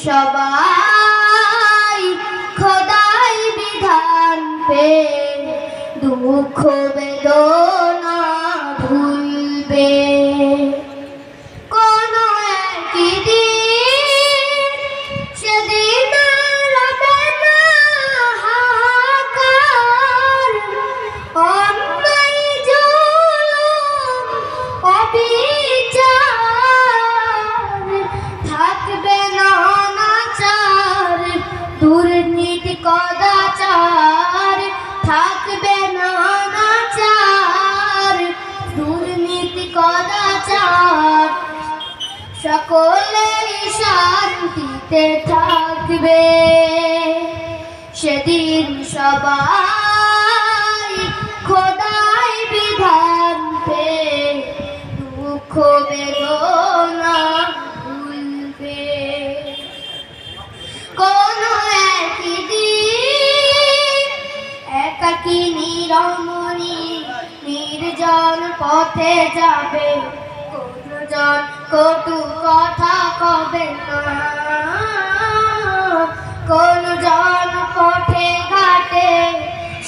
সবাই খোদাই বিধান পে দুঃখ সকলেই শান্তিতে থাকবে। সেদিন সবাই খোদাই বিধান পে দুঃখ বেদনা ভুলবে। কোন একদিন একাকি নিরমণি নির্জন পথে যাবে। না। কোন জন পথে ঘাটে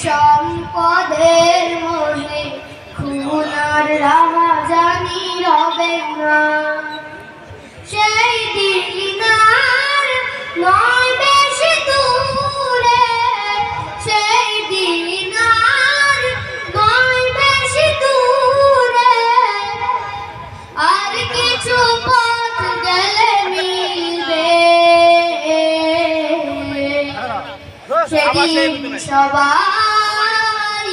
সম্পদের মোহে খুনার রাজা জানি রবে না। সেদিন সবাই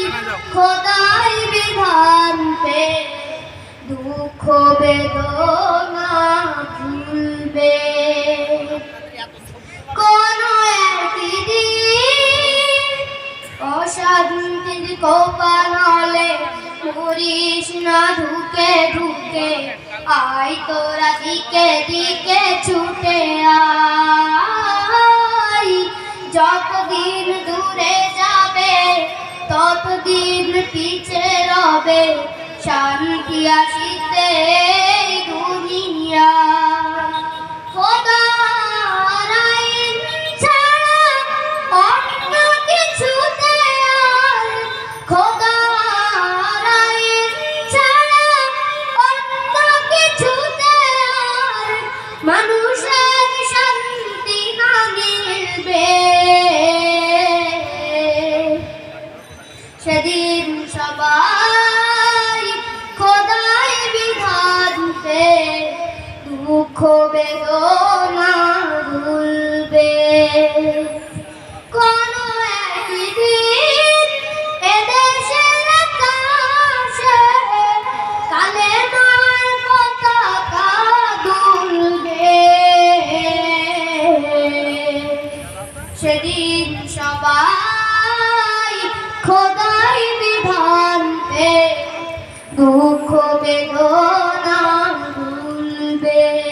খোদাই বিধান পে দুঃখ বেদনা ভুলবে। কোন একদিন অশান্তির কোপানলে মরিস না ঢুকে ঢুকে আয় তোরা দিকে দিকে ছুটে আয়। পিছে রবে শান্তি আসিতে দুনিয়া সেদিন সবাই খোদাই বিধান পে দুঃখ বেদনা না ভুলবে।